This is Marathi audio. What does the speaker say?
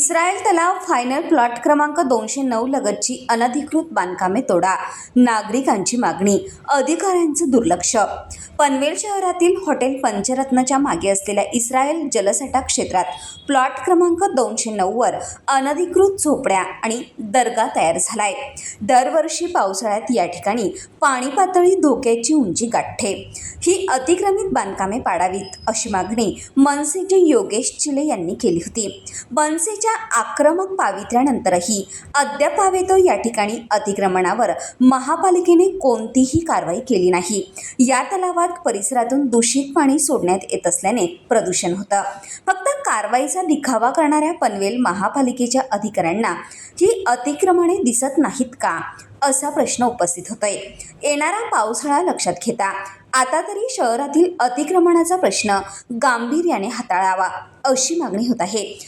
इस्रायल तलाव फायनल प्लॉट क्रमांक दोनशे नऊ लगतची अनधिकृत बांधकामे तोडा. नागरिकांची मागणी अधिकाऱ्यांचं दुर्लक्ष. पनवेल शहरातील हॉटेल पंचरत्नच्या मागे असलेल्या इस्रायल जलसाठा क्षेत्रात प्लॉट क्रमांक दोनशे नऊवर अनधिकृत झोपड्या आणि दर्गा तयार झालाय. दरवर्षी पावसाळ्यात या ठिकाणी पाणी पातळी धोक्याची उंची गाठते. ही अतिक्रमित बांधकामे पाडावीत अशी मागणी मनसेचे योगेश चिले यांनी केली होती. मनसेच्या आक्रमक पावित्र्यानंतरही अद्याप पावेतो या ठिकाणी अतिक्रमणावर महापालिकेने कोणतीही कारवाई केली नाही. या तलावात परिसरातून दूषित पाणी सोडण्यात येत असल्याने प्रदूषण होतं. फक्त कारवाईचा दिखावा करणाऱ्या पनवेल महापालिकेच्या अधिकाऱ्यांना ही अतिक्रमणे दिसत नाहीत का? असा प्रश्न उपस्थित होतोय. येणारा पावसाळा लक्षात घेता. आता तरी शहरातील अतिक्रमणाचा प्रश्न गांभीर्याने हाताळावा अशी मागणी होत आहे.